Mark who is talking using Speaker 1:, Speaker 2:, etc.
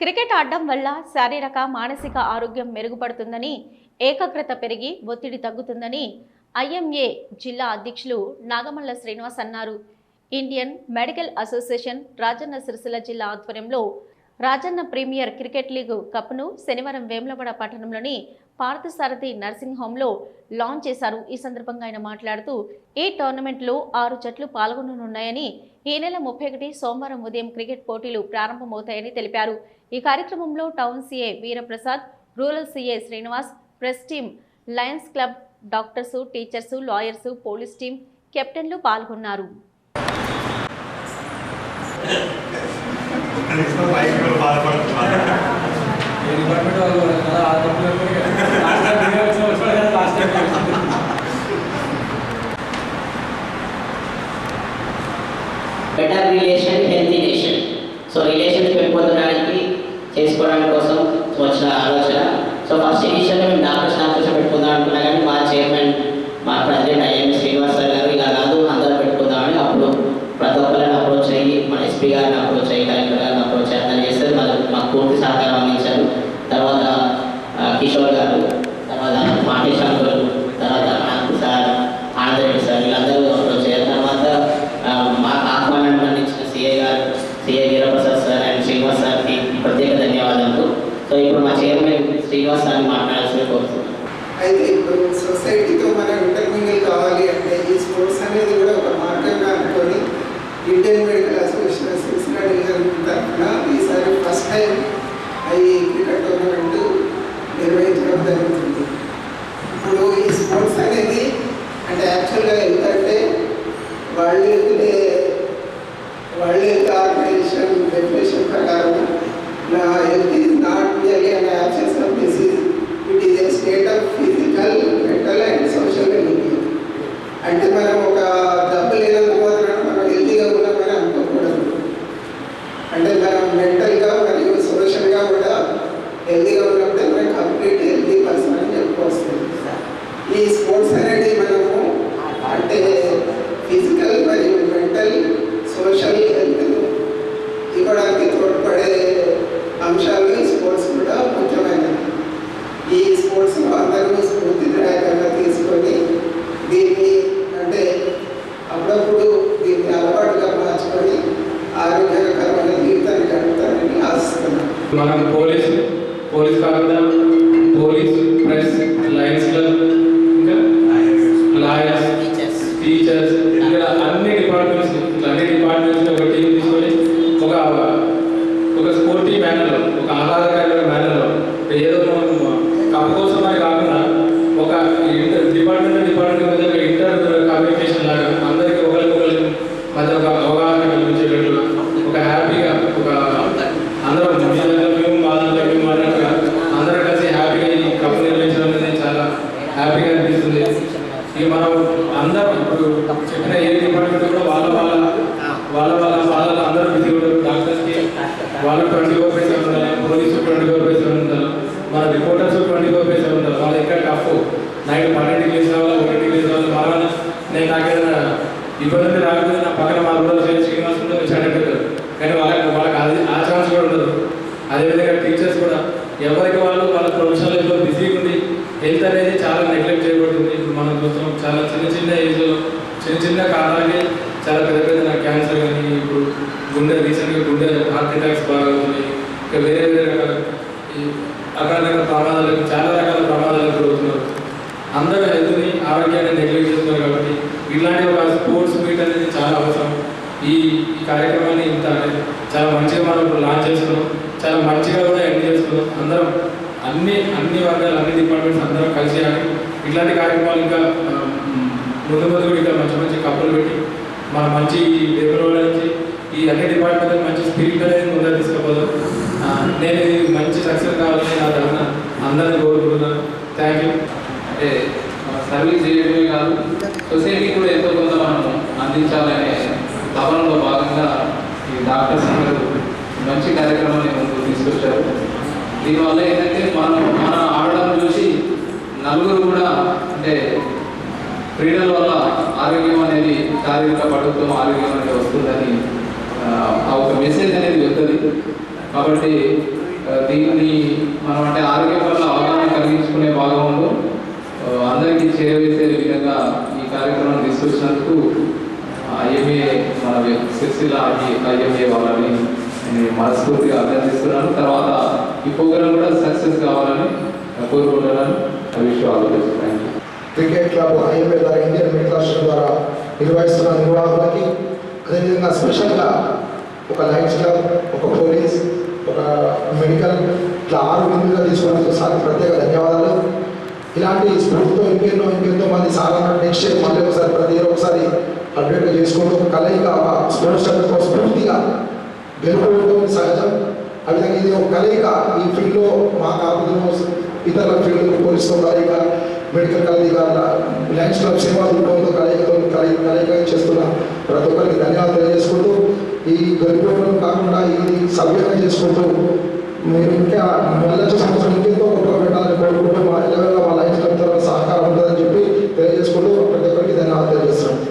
Speaker 1: Cricket ఆడడం వల్ల శారీరక మానసిక ఆరోగ్యం మెరుగుపడుతుందని ఏకాగ్రత పెరిగి ఒత్తిడి తగ్గుతుందని ఐఎంఏ జిల్లా అధ్యక్షులు నాగమల్ల శ్రీనివాస్ అన్నారు. Indian Medical Association Rajanna Sircilla జిల్లా ఆధ్వర్యంలో రాజన్న ప్రీమియర్ క్రికెట్ లీగ్ కప్ను శనివారం వేములవాడ పట్టణంలోని పార్థసారథి నర్సింగ్ హోంలో లాంచ్ చేశారు. ఈ సందర్భంగా ఆయన మాట్లాడుతూ ఈ టోర్నమెంట్లో ఆరు జట్లు పాల్గొననున్నాయని ఈ నెల ముప్పై ఒకటి సోమవారం ఉదయం క్రికెట్ పోటీలు ప్రారంభమవుతాయని తెలిపారు. ఈ కార్యక్రమంలో town CA Veeraprasad rural CA Srinivas press team Lions club doctors teachers lawyers police team కెప్టెన్లు పాల్గొన్నారు.
Speaker 2: ఏ డిపార్ట్మెంట్ వాళ్ళు ఆ department last time
Speaker 3: better relation healthy nation so relations పెట్టుకోవడానికి చేసుకోవడానికి కోసం వచ్చిన ఆలోచన. సో ఫస్ట్ ఇనిషియల్గా మేము డాక్టర్స్ డాక్టర్స్ పెట్టుకుందాం అనుకున్నా కానీ మా చైర్మన్ మా ప్రెసిడెంట్ ఐఎం శ్రీనివాస్ సార్ గారు ఇలా కాదు అందరూ పెట్టుకుందామని అప్పుడు ప్రతి ఒక్కరిని అప్రోచ్ అయ్యి మన ఎస్పీ గారిని అప్రోచ్ అయ్యి కలెక్టర్ గారిని అప్రోచ్ అయ్యి అందరూ చేస్తారు మాకు మాకు పూర్తి సహకారం అందించారు తర్వాత ఆ, కిషోర్ గారు తర్వాత మాటేష్ అంకుల్ తర్వాత నాకు సార్ ఆనందరెడ్డి సార్ వీళ్ళందరూ అప్రోచ్ అయ్యారు తర్వాత ఆ, మాకు ఆహ్వానాన్ని అందించిన సిఐ గారు CI Veeraprasad sir and Srinivas సార్కి ప్రత్యేక ధన్యవాదాలు సో ఇప్పుడు మా చైర్మన్ శ్రీనివాస్ సార్ని మాట్లాడాల్సి కోరుతున్నాను
Speaker 4: అయితే ఇప్పుడు సొసైటీతో మనం ఇంటర్మింగిల్ కావాలి అంటే ఈ స్పోర్ట్స్ అనేది కూడా ఒక మార్గంగా అనుకొని Indian Medical Association Sircilla division తరఫున ఈసారి ఫస్ట్ టైం ఈ క్రికెట్ టోర్నమెంట్ నిర్వహించడం జరుగుతుంది ఇప్పుడు ఈ స్పోర్ట్స్ అనేది అంటే యాక్చువల్గా ఏంటంటే world world health organization definition ప్రకారం నా health is not merely an absence of disease మనం
Speaker 2: పోలీస్ పోలీస్ కాకుండా పోలీస్ ప్రెస్ క్లబ్ ఇంకా లాయర్స్
Speaker 3: టీచర్స్
Speaker 2: ఇక్కడ అన్ని డిపార్ట్మెంట్స్ అన్ని డిపార్ట్మెంట్స్ ఒక టీం తీసుకొని ఒక ఒక స్పోర్టీ మేనర్లో ఒక ఆహ్లాదకరమైన మేనర్లో ఏదో మనం కప్ కోసం అని కాకుండా ఒక ఇంటర్ డిపార్ట్మెంట్ డిపార్ట్మెంట్ మధ్య ఒక ఇంటర్ కమ్యూనికేషన్ లాగా అందరికీ ఒకరికొకరి మధ్య ఒక అవగాహన కల్పించేటట్లుగా ఒక హ్యాపీగా ఒక అందరం మీ దగ్గర మేము మా దగ్గర మేము అన్నట్టుగా అందరం కలిసి హ్యాపీగా ఈ కప్ నిర్వహించడం అనేది చాలా హ్యాపీగా అనిపిస్తుంది ఇక మనం అందరం ఇప్పుడు చెప్పిన ఏ డిపార్ట్మెంట్ కూడా వాళ్ళ వాళ్ళ వాళ్ళ వాళ్ళ వాళ్ళ అందరూ బిజీ ఉంటారు డాక్టర్స్కి వాళ్ళు ట్వంటీ ఫోర్ బై సెవెన్ ఉండాలి police twenty four by seven ఉండాలి మన reporters twenty four by seven ఉండాలి వాళ్ళు ఎక్కడ టఫ్ నైట్ పన్నెండుకి లేచిన వాళ్ళు ఒకటికి లేచిన వాళ్ళు మరణ నేను నాకేదైనా ఇబ్బంది రాకపోతే నా పక్కన మా రూరల్ సైడ్ శ్రీనివాస్ ఉంటే వచ్చాడంటారు కానీ వాళ్ళకి వాళ్ళకి అది ఆ ఛాన్స్ కూడా ఉండదు. అదేవిధంగా టీచర్స్ కూడా ఎవరికి వాళ్ళు వాళ్ళ ప్రొఫెషనల్ లైఫ్లో బిజీగా ఉండి హెల్త్ అనేది చాలా నెగ్లెక్ట్ చేయబడుతుంది. ఇప్పుడు మనం చూస్తున్నాం చాలా చిన్న చిన్న ఏజ్లో చిన్న చిన్న కారణాలకి చాలా పెద్ద పెద్ద క్యాన్సర్ కానీ ఇప్పుడు గుండె రీసెంట్గా గుండె హార్ట్ అటాక్స్ బాగా అవుతున్నాయి ఇంకా వేరే వేరే రకాల ఈ రకరకాల ప్రమాదాలకు చాలా రకాల ప్రమాదాలకు గురవుతున్నారు అందరూ హెల్త్ని ఆరోగ్యాన్ని నెగ్లెక్ట్ చేస్తున్నారు కాబట్టి ఇలాంటి ఒక స్పోర్ట్స్ మీట్ అనేది చాలా అవసరం. ఈ ఈ కార్యక్రమాన్ని ఇంత చాలా మంచిగా మనం ఇప్పుడు లాంచ్ చేస్తున్నాం. చాలా మంచిగా కూడా ఎండ్ చేస్తున్నాం. అందరం అన్ని అన్ని వర్గాలు అన్ని డిపార్ట్మెంట్స్ అందరం కలిసి ఆడి ఇట్లాంటి కార్యక్రమాలు ఇంకా ముందు ముందు కూడా ఇంకా మంచి మంచి కప్పులు పెట్టి మన మంచి డెవలప్ నుంచి ఈ అన్ని డిపార్ట్మెంట్ మంచి స్పిరిట్ అనేది ముందర తీసుకుపోదాం. నేను మంచి సక్సెస్ కావాలని నా తరఫున అందరిని కోరుకుంటున్నాను. థ్యాంక్ యూ
Speaker 5: అంటే సర్వీస్ చేయడమే కాదు సొసైటీ కూడా ఎంతో కొంత మనం అందించాలనే తపనలో భాగంగా ఈ డాక్టర్స్ అందరూ మంచి కార్యక్రమాన్ని ముందుకు తీసుకొచ్చారు. దీనివల్ల ఏంటంటే మనం మన ఆడడం చూసి నలుగురు కూడా అంటే క్రీడల వల్ల ఆరోగ్యం అనేది శారీరక పటుత్వం ఆరోగ్యం అనేది వస్తుందని ఆ, ఒక మెసేజ్ అనేది వెళ్తుంది. కాబట్టి దీన్ని మనం అంటే ఆరోగ్యం పట్ల అవగాహన కలిగించుకునే భాగంలో ఆ, అందరికీ చేరవేసే విధంగా ఈ కార్యక్రమాన్ని తీసుకొచ్చినందుకు ఐఎంఏ మన సిరిసిల్ల ఐఎంఏ వాళ్ళని నేను మనస్ఫూర్తిగా అభినందిస్తున్నాను. తర్వాత ఈ ప్రోగ్రామ్ కూడా సక్సెస్ కావాలని కోరుకుంటున్నాను wish all thank you
Speaker 6: cricket club IMA ద్వారా ఇండియన్ మెడికల్ అసోసియేషన్ ద్వారా నిర్వహిస్తున్న నిర్వాహకులకి అదేవిధంగా స్పెషల్గా ఒక లైన్స్ క్లబ్ ఒక పోలీస్ ఒక మెడికల్ ఇట్లా ఆరు విధులుగా తీసుకున్నందుకు సార్ ప్రత్యేక ధన్యవాదాలు. ఇలాంటి స్ఫూర్తితో ఇంకెన్నో ఇంకెంతో మంది సాధారణ నెక్స్ట్ ఇయర్ మళ్ళీ ఒకసారి ప్రతి ఇయర్ ఒకసారి అప్డేట్ చేసుకుంటూ కలయిక ఒక స్పోర్ట్స్ స్ఫూర్తిగా గెలుపుకోవడం సహజం. ఆ విధంగా ఇది ఒక కలయిక. ఈ ఫీల్డ్లో మా కాకుండా ఇతర ఫీల్డ్ పోలీసుతో కలయిక మెడికల్ కలయిక లయన్స్ క్లబ్ సేవా దృక్పథంతో కలయికతో కలయిక కలయిక చేస్తున్న ప్రతి ఒక్కరికి ధన్యవాదాలు తెలియజేసుకుంటూ ఈ గెలుపుకోవడం కాకుండా ఇది సవ్యంగా చేసుకుంటూ మీరు ఇంకా మళ్ళీ సంవత్సరం ఇంకెంతో గొప్పగా పెట్టాలని కోరుకుంటూ మా ఇళ్ళ వాళ్ళ లయన్స్ సహకారం ఉంటుందని చెప్పి తెలియజేసుకుంటూ ప్రతి ఒక్కరికి ధన్యవాదాలు
Speaker 7: తెలియజేస్తున్నాను.